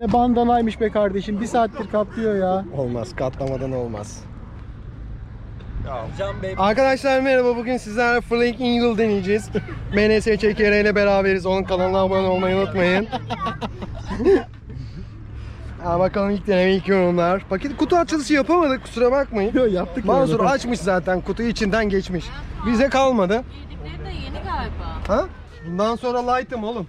Ne bandanaymış be kardeşim. Bir saattir katlıyor ya. Olmaz. Katlamadan olmaz. Can Bey Arkadaşlar merhaba. Bugün sizlerle Flying Eagle deneyeceğiz. MNS Çekere ile beraberiz. Onun kanalına abone olmayı unutmayın. Ha, bakalım ilk deneme ilk yorumlar. Paket kutu açılışı yapamadık kusura bakmayın. Yo, yaptık Mansur ya. açmış zaten kutuyu içinden geçmiş. Bize kalmadı. Bildikleri de yeni galiba. Ha? Bundan sonra light'ım oğlum.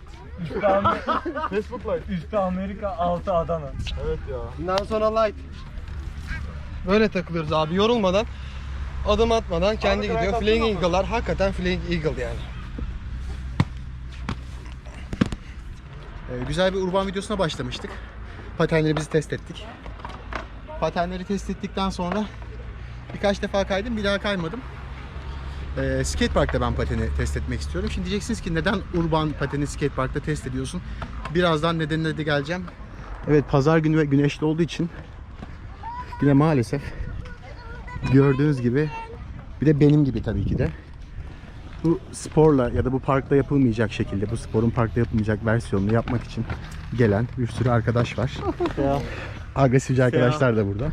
Facebook Live. Üstü Amerika, altı Adana. Evet ya. Bundan sonra light. Böyle takılıyoruz abi yorulmadan. Adım atmadan kendi Abi, gidiyor. Flying katılmam. Eagle'lar hakikaten Flying Eagle yani. Ee, güzel bir urban videosuna başlamıştık. Patenlerimizi test ettik. Patenleri test ettikten sonra birkaç defa kaydım, bir daha kaymadım. Ee, skateparkta ben pateni test etmek istiyorum. Şimdi diyeceksiniz ki neden urban pateni skateparkta test ediyorsun? Birazdan nedenine de geleceğim. Evet pazar günü ve güneşli olduğu için yine maalesef gördüğünüz gibi bir de benim gibi tabii ki de bu sporla ya da bu parkta yapılmayacak şekilde bu sporun parkta yapılmayacak versiyonunu yapmak için gelen bir sürü arkadaş var. Agresifce arkadaşlar da burada.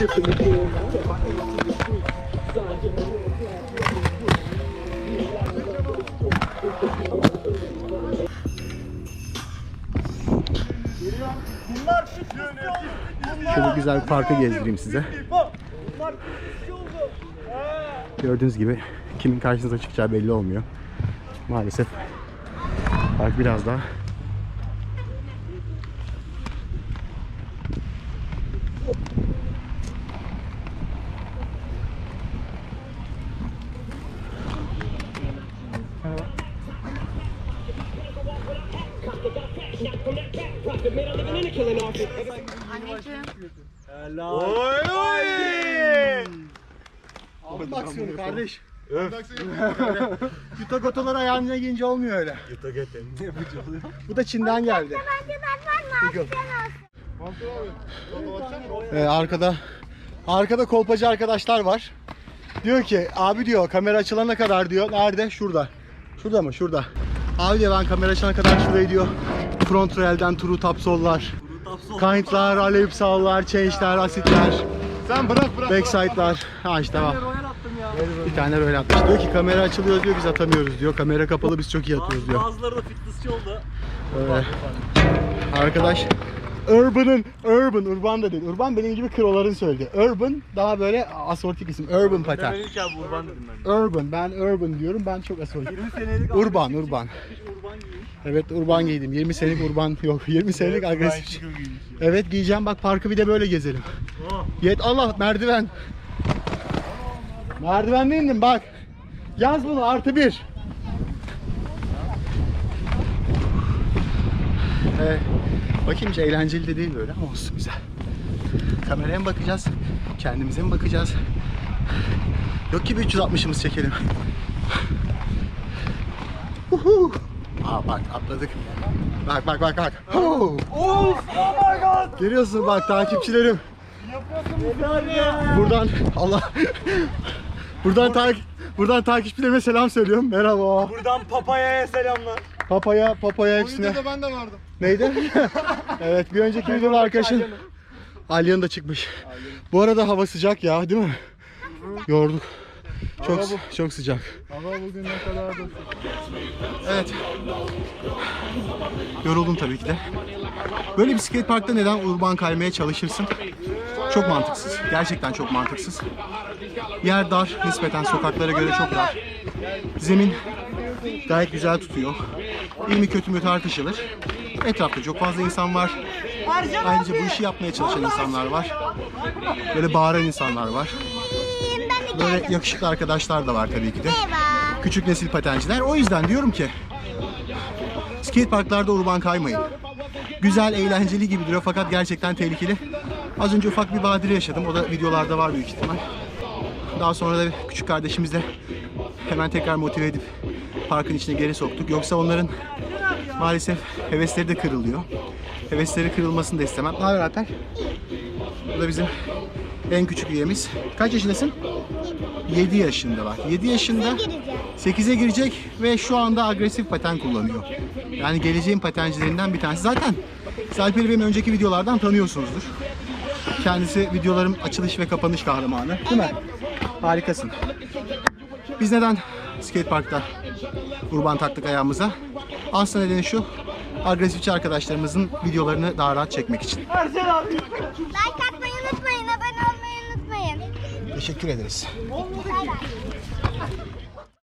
Şöyle güzel bir parkı gezdireyim size. Gördüğünüz gibi kimin karşınıza çıkacağı belli olmuyor. Maalesef park biraz daha Anneciğim. Oy oy. Aldım aksiyonu kardeş. Yuta gotolar ayağına giyince olmuyor öyle. Yuta geten. Ne yapıcı? Bu da Çin'den geldi. Ee, arkada arkada kolpacı arkadaşlar var. Diyor ki abi diyor kamera açılana kadar diyor. Nerede? Şurada. Şurada mı? Şurada. Abi diyor ben kamera açılana kadar şurayı diyor. Front rail'den turu tapsollar. Kayıtlar, alev sağlar, change'ler, asitler. Sen bırak bırak. Backside'lar. Ha işte bak. Bir tane böyle atmış. Diyor ki kamera açılıyor diyor biz atamıyoruz diyor. Kamera kapalı biz çok iyi atıyoruz diyor. Bazıları da fitnessçi oldu. Öyle. Arkadaş Urban'ın, Urban, Urban da değil. Urban benim gibi kroların söyledi. Urban daha böyle asortik isim. Urban paten. Demedik abi urban dedim ben. Urban, ben Urban diyorum. Ben çok asortik. 20 senelik Urban, Urban. urban giymiş. Evet Urban giydim. 20 senelik Urban yok. 20 senelik agresif. Evet giyeceğim. Bak parkı bir de böyle gezelim. Oh. Yet Allah merdiven. Merdivenden indim bak. Yaz bunu artı bir. Evet. Bakayım hiç eğlenceli de değil böyle ama olsun güzel. Kameraya mı bakacağız? Kendimize mi bakacağız? Yok ki bir 360'ımız çekelim. Uhu. Aa bak atladık. Bak bak bak bak. Huu. Oh my god. Görüyorsun bak takipçilerim. Buradan Allah Buradan tak buradan takipçilerime selam söylüyorum. Merhaba. Buradan papayaya selamlar. Papaya, papaya hepsine. ben de vardım. Neydi? evet, bir önceki videoda arkadaşım Alyan da çıkmış. Bu arada hava sıcak ya, değil mi? Yorduk. Çok çok sıcak. Hava bugün ne kadar da Evet. Yoruldum tabii ki de. Böyle skate parkta neden urban kaymaya çalışırsın? Çok mantıksız. Gerçekten çok mantıksız. Yer dar, nispeten sokaklara göre çok dar. Zemin gayet güzel tutuyor. İyi mi kötü mü tartışılır. Etrafta çok fazla insan var. Ayrıca bu işi yapmaya çalışan insanlar var. Böyle bağıran insanlar var. Böyle yakışıklı arkadaşlar da var tabii ki de. Küçük nesil patenciler. O yüzden diyorum ki skate parklarda urban kaymayın. Güzel, eğlenceli gibi duruyor fakat gerçekten tehlikeli. Az önce ufak bir badire yaşadım. O da videolarda var büyük ihtimal. Daha sonra da küçük kardeşimizle hemen tekrar motive edip parkın içine geri soktuk. Yoksa onların maalesef hevesleri de kırılıyor. Hevesleri kırılmasını da istemem. Ne haber Alper? Bu da bizim en küçük üyemiz. Kaç yaşındasın? 7 yaşında var. 7 yaşında 8'e girecek ve şu anda agresif paten kullanıyor. Yani geleceğin patencilerinden bir tanesi. Zaten Salper'i benim önceki videolardan tanıyorsunuzdur. Kendisi videolarım açılış ve kapanış kahramanı. Değil mi? Harikasın. Biz neden skateparkta urban taktık ayağımıza? Aslında nedeni şu. Agresifçi arkadaşlarımızın videolarını daha rahat çekmek için. Like atmayı unutmayın, abone olmayı unutmayın. Teşekkür ederiz. Bay bay.